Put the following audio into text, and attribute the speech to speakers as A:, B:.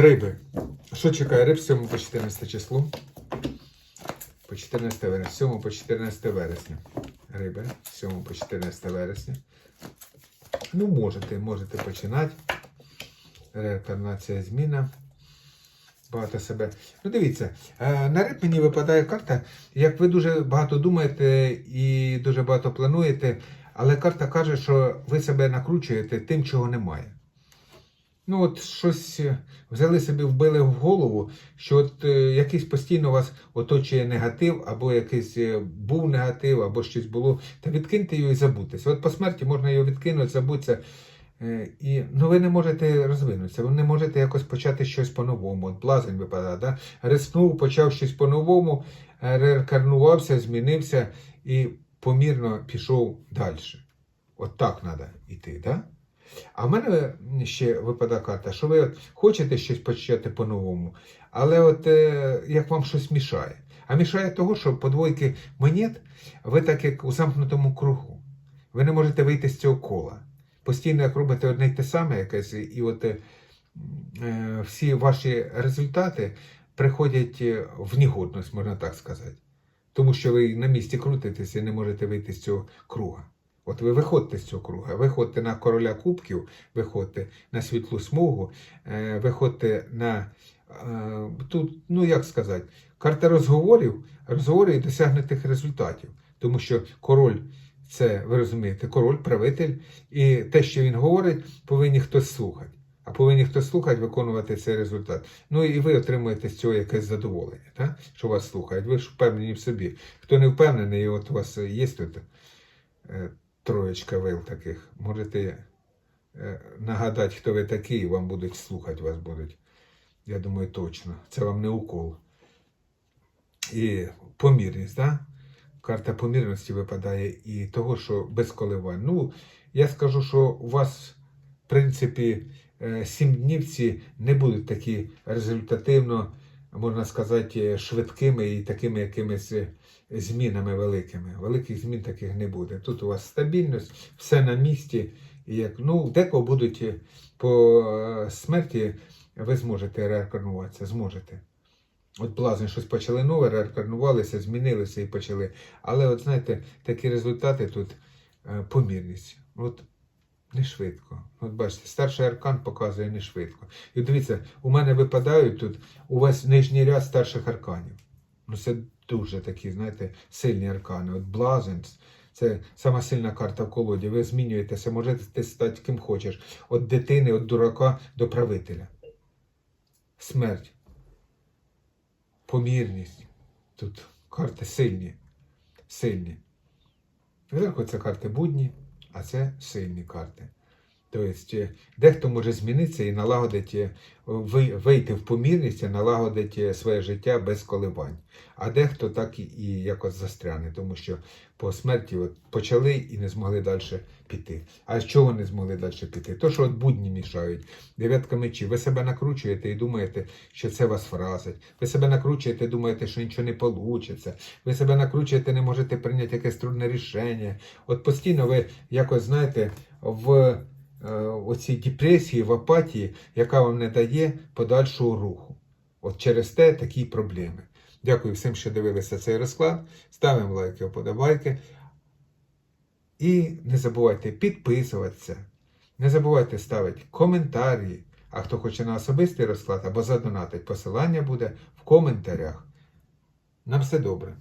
A: Риби. Що чекає риб з 7 по 14 число? По 14 вересня. 7 по 14 вересня. Риби. з 7 по 14 вересня. Ну, можете, можете починати. Реінкарнація зміна. Багато себе. Ну, дивіться, е, на риб мені випадає карта, як ви дуже багато думаєте і дуже багато плануєте, але карта каже, що ви себе накручуєте тим, чого немає. Ну, от щось е, взяли собі, вбили в голову, що от е, якийсь постійно вас оточує негатив, або якийсь е, був негатив, або щось було. Та відкиньте його і забудьтеся. От по смерті можна його відкинути, забутися. Е, І, ну, ви не можете розвинутися, ви не можете якось почати щось по-новому. От блазень випадає, да? Риснув, почав щось по-новому, е, реінкарнувався, змінився і помірно пішов далі. От так треба йти, да? А в мене ще випадає карта, що ви от хочете щось почати по-новому, але от е, як вам щось мішає. А мішає того, що по двойки монет ви так як у замкнутому кругу. Ви не можете вийти з цього кола. Постійно як робите одне й те саме якесь, і от е, е, всі ваші результати приходять е, в негодність, можна так сказати. Тому що ви на місці крутитеся і не можете вийти з цього круга. От ви виходьте з цього круга, виходьте на короля кубків, виходьте на світлу смугу, е, виходьте на е, тут, ну як сказати, карта розговорів, розговорів і досягнутих результатів. Тому що король це, ви розумієте, король, правитель, і те, що він говорить, повинні хтось слухати. А повинні хтось слухати, виконувати цей результат. Ну і ви отримуєте з цього якесь задоволення, так? що вас слухають. Ви ж впевнені в собі. Хто не впевнений, і от у вас є тут е, троєчка вил таких, можете е, нагадати, хто ви такий, вам будуть слухати вас будуть. Я думаю, точно. Це вам не укол. І помірність, да? Карта помірності випадає і того, що без коливань. Ну, я скажу, що у вас, в принципі, е, сім днів не будуть такі результативно, можна сказати, швидкими і такими якимись е, змінами великими. Великих змін таких не буде. Тут у вас стабільність, все на місці. І як, ну, декого будуть е, по е, смерті, ви зможете реінкарнуватися, зможете. От блазень щось почали нове, реінкарнувалися, змінилися і почали. Але от знаєте, такі результати тут помірність. От не швидко. От бачите, старший аркан показує не швидко. І дивіться, у мене випадають тут увесь нижній ряд старших арканів. Ну це дуже такі, знаєте, сильні аркани. От блазень. Це сама сильна карта в колоді. Ви змінюєтеся, можете стати ким хочеш. От дитини, от дурака до правителя. Смерть помірність. Тут карти сильні. Сильні. Зверху це карти будні, а це сильні карти. Тобто, дехто може змінитися і налагодить, е, ви- вийти в помірність і налагодить е, своє життя без коливань. А дехто так і, якось застряне, тому що по смерті от почали і не змогли далі піти. А чого не змогли далі піти? То, що от будні мішають. Дев'ятка мечів. Ви себе накручуєте і думаєте, що це вас вразить. Ви себе накручуєте, і думаєте, що нічого не вийде. Ви себе накручуєте, не можете прийняти якесь трудне рішення. От постійно ви якось знаєте в оцій депресії, в апатії, яка вам не дає подальшого руху. От через те такі проблеми. Дякую всім, що дивилися цей розклад. Ставимо лайки, вподобайки. І не забувайте підписуватися. Не забувайте ставити коментарі. А хто хоче на особистий розклад або задонатить, посилання буде в коментарях. На все добре.